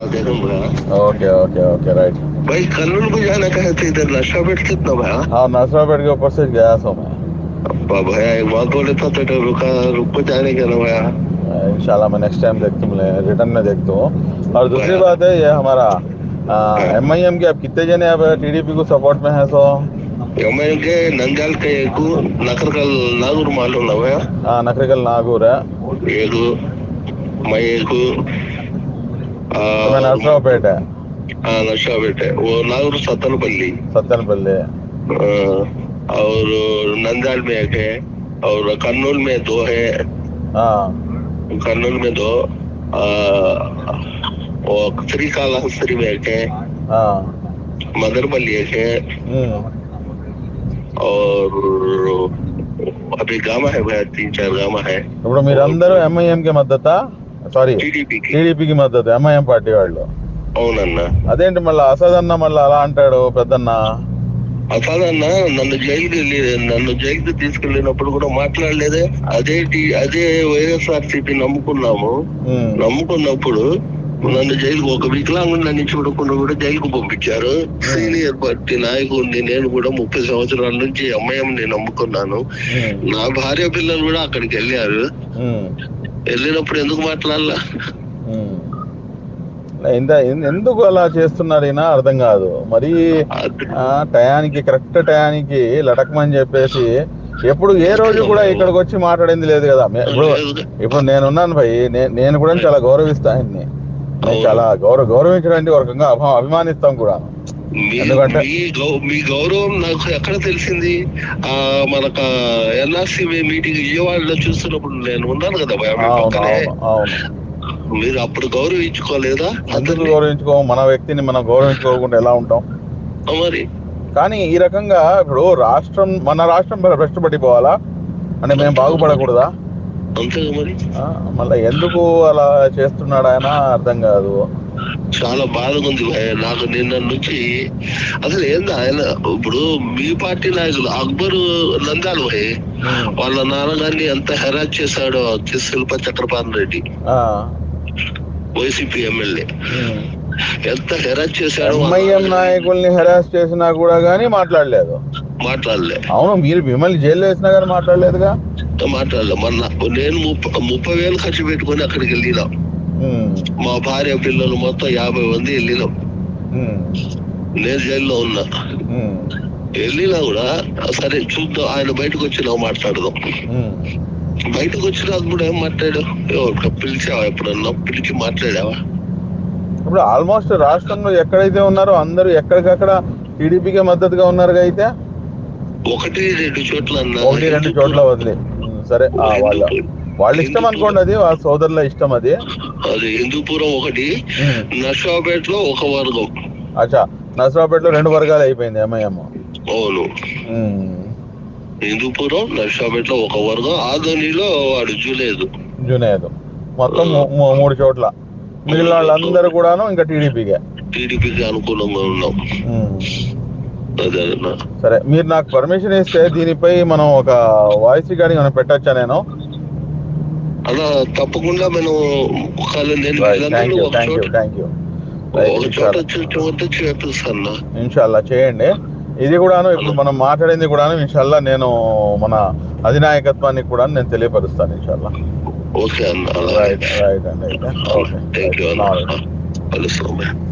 Okay okay okay right भाई कन्नूर को जाना कहा थे इधर नशा पेट कितना भैया हाँ? नसरापेट के ऊपर से गया सो मैं। अब्बा भैया एक बात बोले था तो रुका रुक को जाने का ना भैया इंशाल्लाह मैं नेक्स्ट टाइम देखता हूँ रिटर्न में देखता हूँ। और दूसरी बात है ये हमारा एम आई एम के अब कितने जने अब पी को सपोर्ट में है सो? एमएल के नंजाल के एक नकरकल नागुर मालूम ना भैया हाँ? नकरिकल नागूर है। एक मैं एक నర్సరావుపేట నర్సరావుపేట నాగూరు సత్తనపల్లి सत्तनपल्ले और नंदाल में एक है और कन्नूल में दो है हाँ कन्नूल में दो आ, और श्रीकालाहस्त्री में एक है मदरपल्ली एक है और अभी गामा है भैया तीन चार गामा है ఇప్పుడు మీరందరూ ఎంఐఎం కి మద్దతా సారీ టీడీపీకి మద్దతు ఎంఐఎం పార్టీ వాళ్ళు. అవునన్నా. అదేంటి మళ్ళీ అసద్ అన్న మళ్ళీ అలా అంటాడు పెద్దన్న? అసలన్న నన్ను జైలుకి వెళ్ళి నన్ను జైలుకి తీసుకెళ్ళినప్పుడు కూడా మాట్లాడలేదే. అదే అదే వైఎస్ఆర్ సిపి నమ్ముకున్నాము నమ్ముకున్నప్పుడు నన్ను జైలుకు ఒక వికలాంగుని నన్ను చూడకుండా కూడా జైలుకు పంపించారు. సీనియర్ పార్టీ నాయకుడిని నేను కూడా ముప్పై సంవత్సరాల నుంచి ఎంఐఎంని నమ్ముకున్నాను. నా భార్య పిల్లలు కూడా అక్కడికి వెళ్ళారు. వెళ్ళినప్పుడు ఎందుకు మాట్లాడాల? ఎందుకు అలా చేస్తున్నారు ఈయన? అర్థం కాదు. మరి ఆ, టయానికి కరెక్ట్ టయానికి లటకమని చెప్పేసి ఎప్పుడు ఏ రోజు కూడా ఇక్కడికి వచ్చి మాట్లాడింది లేదు కదా. ఇప్పుడు ఇప్పుడు నేనున్నాను భయ్. నేను కూడా చాలా గౌరవిస్తాను ఆయన్ని. నేను చాలా గౌరవ గౌరవించడానికి ఒక రకంగా అభి- అభిమానిస్తాం కూడా. మీ గౌరవం నాకు ఎక్కడ తెలిసింది? ఆ మనకు ఎన్ఆర్సీ మీటింగ్ విజయవాడలో చూస్తున్నప్పుడు నేను ఉన్నాను కదా మీరు అప్పుడు గౌరవించుకోలేదా అందరినీ? గౌరవించుకో మన వ్యక్తిని మనం గౌరవించుకోకుండా ఎలా ఉంటాం? మరి. కానీ ఈ రకంగా ఇప్పుడు రాష్ట్రం మన రాష్ట్రం భ్రష్టపడిపోవాలా అంటే మేము బాగుపడకూడదా? అంతేగా మరి? మళ్ళీ ఎందుకు అలా చేస్తున్నాడు ఆయన? అర్థం కాదు. చాలా బాధగా ఉంది భయ. నాకు నిన్న నుంచి అసలు ఏంది ఆయన? ఇప్పుడు మీ పార్టీ నాయకులు అక్బర్ నందాలు భయ్. వాళ్ళ నాన్నగారిని ఎంత హెరాస్ చేశాడో శిల్ప చక్రపాణి రెడ్డి. ఆ, వైసీపీ ఎమ్మెల్యే. ఎంత హెరాస్ చేశాడో ఎంఐఎం నాయకుల్ని హెరాస్ చేసినా కూడా కానీ మాట్లాడలేదు. మాట్లాడలే. అవును మీరు మిమ్మల్ని జైల్లో వేసినా కానీ మాట్లాడలేదుగా. మాట్లాడలే. మొన్న నేను ముప్ప ముప్పై వేలు ఖర్చు పెట్టుకొని అక్కడికి వెళ్ళినాం. మా భార్య పిల్లలు మొత్తం యాభై మంది వెళ్ళినాం. నేను జైల్లో ఉన్నా. వెళ్ళినా కూడా సరే చూద్దాం ఆయన బయటకు వచ్చినా మాట్లాడదాం. బయటకు వచ్చినాక కూడా ఏం మాట్లాడు ఎవరు పిలిచావా ఎప్పుడన్నా? పిలిచి మాట్లాడావా? ఇప్పుడు ఆల్మోస్ట్ రాష్ట్రంలో ఎక్కడైతే ఉన్నారో అందరూ ఎక్కడికక్కడ టీడీపీకి మద్దతుగా ఉన్నారు అయితే? ఒకటి రెండు చోట్ల ఒకటి రెండు చోట్ల వదిలి. సరే వాళ్ళ వాళ్ళ ఇష్టం అనుకోండి అది వాళ్ళ సోదరుల ఇష్టం అది. అది హిందూపురం ఒకటి నషాపేట్లో ఒక వర్గం. అచ్చా నసరాపేటలో రెండు వర్గాలు అయిపోయింది ఎంఐఎం అవును. హిందూపురం నషాపేట్లో ఒక వర్గం ఆదోనిలో వాడు జూలేదు జునేద్ మొత్తం మూడు చోట్ల. మిగిలిన వాళ్ళందరూ కూడాను ఇంకా టీడీపీకే. టీడీపీకి అనుకూలంగా ఉన్నాం. సరే మీరు నాకు పర్మిషన్ ఇస్తే దీనిపై మనం ఒక వాయిస్ రికార్డింగ్ మనం పెట్టచ్చా నేను? అలా తప్పకుండా మనం ఇన్షాల్లా చేయండి. ఇది కూడాను ఇప్పుడు మనం మాట్లాడింది కూడాను ఇన్షాల్లా నేను మన అధినాయకత్వానికి కూడా నేను తెలియపరుస్తాను ఇన్షాల్లా ఓకే అన్న రైట్ రైట్ అండి అయితే ఓకే థ్యాంక్ యూ